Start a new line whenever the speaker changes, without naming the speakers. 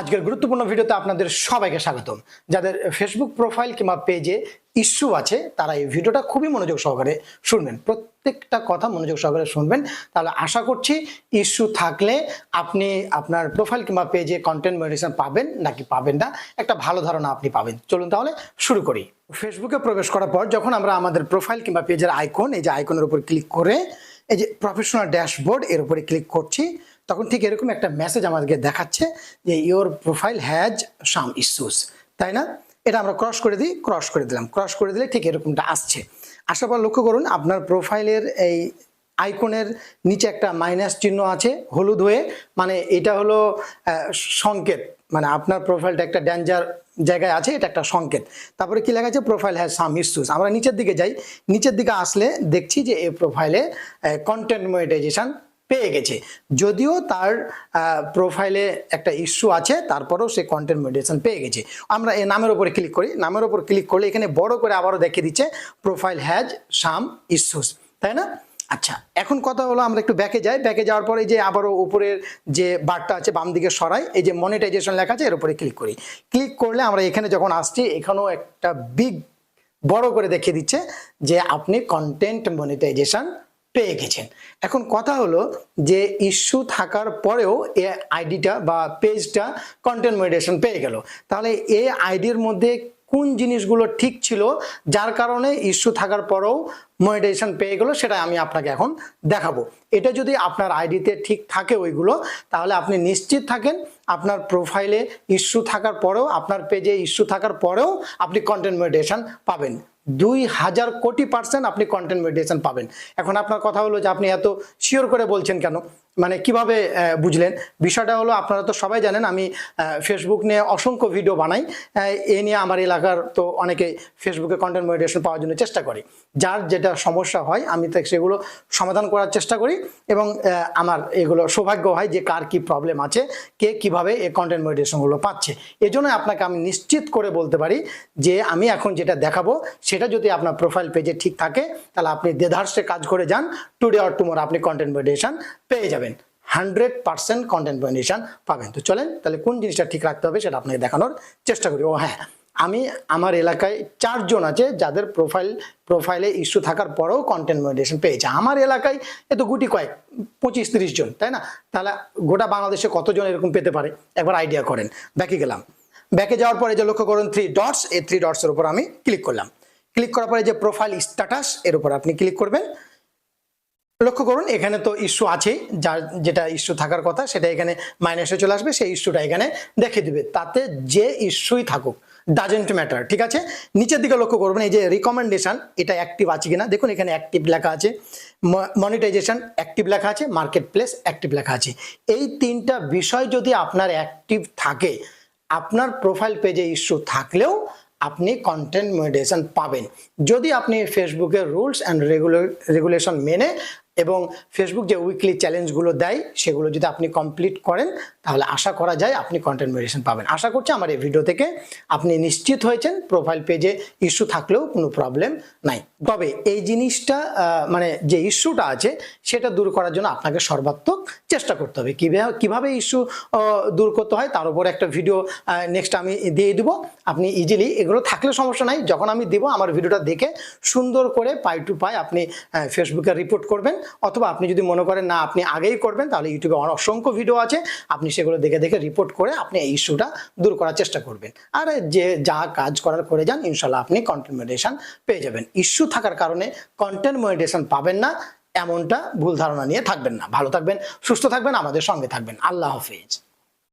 আজকের গুরুত্বপূর্ণ ভিডিওতে আপনাদের সবাইকে স্বাগতম। যাদের ফেসবুক প্রোফাইল কিংবা পেজে ইস্যু আছে, তারা এই ভিডিওটা খুবই মনোযোগ সহকারে শুনবেন। প্রত্যেকটা কথা মনোযোগ সহকারে শুনবেন। তাহলে আশা করছি ইস্যু থাকলে আপনি আপনার প্রোফাইল কিংবা পেজে কন্টেন্ট মনিটাইজেশন পাবেন নাকি পাবেন না, একটা ভালো ধারণা আপনি পাবেন। চলুন তাহলে শুরু করি। ফেসবুকে প্রবেশ করার পর যখন আমরা আমাদের প্রোফাইল কিংবা পেজের আইকন এই যে আইকনের উপর ক্লিক করে, এই যে প্রফেশনাল ড্যাশবোর্ড এর উপরে ক্লিক করছি তখন ঠিক এরকম একটা মেসেজ আমাদেরকে দেখাচ্ছে যে your profile has some issues তাই না? এটা আমরা ক্রস করে দিই ক্রস করে দিলাম। ক্রস করে দিলে ঠিক এরকমটা আসছে। আসার পর লক্ষ্য করুন, আপনার প্রোফাইলের এই আইকনের নিচে একটা মাইনাস চিহ্ন আছে, হলুদ হয়ে। মানে এটা হলো সংকেত। মানে আপনার প্রোফাইলটা একটা ডেঞ্জার জায়গায় আছে, এটা একটা সংকেত। তারপরে কি লেখা আছে? প্রোফাইল হ্যাজ সাম ইস্যুস আমরা নিচের দিকে যাই। নিচের দিকে আসলে দেখছি যে এই প্রোফাইলে কন্টেন্ট মনিটাইজেশন পেয়ে গেছে। যদিও তার প্রোফাইলে একটা ইস্যু আছে, তারপরেও সে কন্টেন্ট মনিটাইজেশন পেয়ে গেছে। আমরা এই নামের উপরে ক্লিক করি। নামের উপর ক্লিক করলে এখানে বড় করে আবারও দেখিয়ে দিচ্ছে প্রোফাইল হ্যাজ সাম ইস্যুস তাই না? আচ্ছা এখন কথা হলো আমরা একটু ব্যাকে যাই। ব্যাকে যাওয়ার পরে যে আবারও উপরের যে বারটা আছে বাম দিকে সরাই, এই যে মনিটাইজেশন লেখা আছে, এর উপরে ক্লিক করি। ক্লিক করলে আমরা এখানে যখন আসছি, এখানেও একটা বিগ বড় করে দেখিয়ে দিচ্ছে যে আপনি কন্টেন্ট মনিটাইজেশন পেয়ে গেছেন। এখন কথা হলো যে ইস্যু থাকার পরেও এ আইডিটা বা পেজটা কন্টেন্ট মনিটাইজেশন পেয়ে গেল। তাহলে এই আইডির মধ্যে কোন জিনিসগুলো ঠিক ছিল, যার কারণে ইস্যু থাকার পরেও মনিটাইজেশন পেয়ে গেলো, সেটা আমি আপনাকে এখন দেখাবো। এটা যদি আপনার আইডিতে ঠিক থাকে ওইগুলো, তাহলে আপনি নিশ্চিত থাকেন আপনার প্রোফাইলে ইস্যু থাকার পরেও, আপনার পেজে ইস্যু থাকার পরেও আপনি কন্টেন্ট মনিটাইজেশন পাবেন। দুই হাজার কোটি পার্সেন্ট আপনি কন্টেন্ট মেডিয়েশন পাবেন। এখন আপনার কথা হলো যে আপনি এত শিওর করে বলছেন কেন? মানে কীভাবে বুঝলেন? বিষয়টা হলো, আপনারা তো সবাই জানেন, আমি ফেসবুক নিয়ে অসংখ্য ভিডিও বানাই। এ নিয়ে আমার এলাকার তো অনেকে ফেসবুকে কন্টেন্ট মনিটাইজেশন পাওয়ার জন্য চেষ্টা করে। যার যেটা সমস্যা হয়, আমি তো সেগুলো সমাধান করার চেষ্টা করি এবং আমার এগুলো সৌভাগ্য হয় যে কার কি প্রবলেম আছে, কে কীভাবে এই কন্টেন্ট মনিটাইজেশনগুলো পাচ্ছে। এজন্য আপনাকে আমি নিশ্চিত করে বলতে পারি যে আমি এখন যেটা দেখাবো, সেটা যদি আপনার প্রোফাইল পেজে ঠিক থাকে, তাহলে আপনি দেধার্সে কাজ করে যান। টুডে অর টুমোর আপনি কন্টেন্ট মনিটাইজেশন পেয়ে যাবেন। হান্ড্রেড পার্সেন্ট কন্টেন্ট মনিটাইজেশন পাবেন। তো চলেন, তাহলে কোন জিনিসটা ঠিক রাখতে হবে সেটা আপনাকে দেখানোর চেষ্টা করি। ও হ্যাঁ আমি আমার এলাকায় চারজন আছে যাদের প্রোফাইল প্রোফাইলে ইস্যু থাকার পরেও কন্টেন্ট মনিটাইজেশন পেয়েছে। আমার এলাকায় এ তো গুটি কয়েক, পঁচিশ তিরিশ জন, তাই না? তাহলে গোটা বাংলাদেশে কতজন এরকম পেতে পারে? একবার আইডিয়া করেন। ব্যাকে গেলাম। ব্যাকে যাওয়ার পরে যে লক্ষ্য করুন থ্রি ডটস এই থ্রি ডটসের উপর আমি ক্লিক করলাম। ক্লিক করার পরে যে প্রোফাইল স্ট্যাটাস এর উপর আপনি ক্লিক করবেন। লক্ষ্য করুন, এখানে তো ইস্যু আছেই, যার যেটা ইস্যু থাকার কথা, সেটা এখানে মাইনাসে চলে আসবে, সেই ইস্যুটা এখানে দেখে দিবে। তাতে যে ইস্যুই থাকুক ডাজেন্ট ম্যাটার ঠিক আছে? নিচের দিকে লক্ষ্য করবেন, এই যে রিকমেন্ডেশন এটা অ্যাক্টিভ আছে কিনা? দেখুন, এখানে অ্যাক্টিভ লেখা আছে মনিটাইজেশন অ্যাক্টিভ লেখা আছে মার্কেট প্লেস অ্যাক্টিভ লেখা আছে। এই তিনটা বিষয় যদি আপনার অ্যাক্টিভ থাকে, আপনার প্রোফাইল পেজে ইস্যু থাকলেও আপনি কন্টেন্ট মনিটাইজেশন পাবেন। যদি আপনি ফেসবুকের রুলস অ্যান্ড রেগুলেশন মেনে এবং ফেসবুক যে উইকলি চ্যালেঞ্জগুলো দেয়, সেগুলো যদি আপনি কমপ্লিট করেন, তাহলে আশা করা যায় আপনি কন্টেন্ট মনিটাইজেশন পাবেন। আশা করছি আমার এই ভিডিও থেকে আপনি নিশ্চিত হয়েছেন প্রোফাইল পেজে ইস্যু থাকলেও কোনো প্রবলেম নাই। তবে এই জিনিসটা মানে যে ইস্যুটা আছে, সেটা দূর করার জন্য আপনাকে সর্বাত্মক চেষ্টা করতে হবে। কীভাবে, কীভাবে ইস্যু দূর করতে হয়, তার উপর একটা ভিডিও নেক্সট আমি দিয়ে দিব। আপনি ইজিলি এগুলো থাকলে সমস্যা নাই। যখন আমি দিব, আমার ভিডিওটা দেখে সুন্দর করে পাই টু পাই আপনি ফেসবুকে রিপোর্ট করবেন। অথবা আপনি যদি মনে করেন, না, আপনি আগেই করবেন, তাহলে ইউটিউবে অসংখ্য ভিডিও আছে। আপনি সেগুলো দেখে দেখে রিপোর্ট করে আপনি এই ইস্যুটা দূর করার চেষ্টা করবেন। আর যে, যা কাজ করার করে যান ইনশাল্লাহ আপনি কন্টেন্ট মনিটাইজেশন পেয়ে যাবেন। ইস্যু থাকার কারণে কন্টেন্ট মনিটাইজেশন পাবেন না, এমনটা ভুল ধারণা নিয়ে থাকবেন না। ভালো থাকবেন, সুস্থ থাকবেন, আমাদের সঙ্গে থাকবেন। আল্লাহ হাফিজ।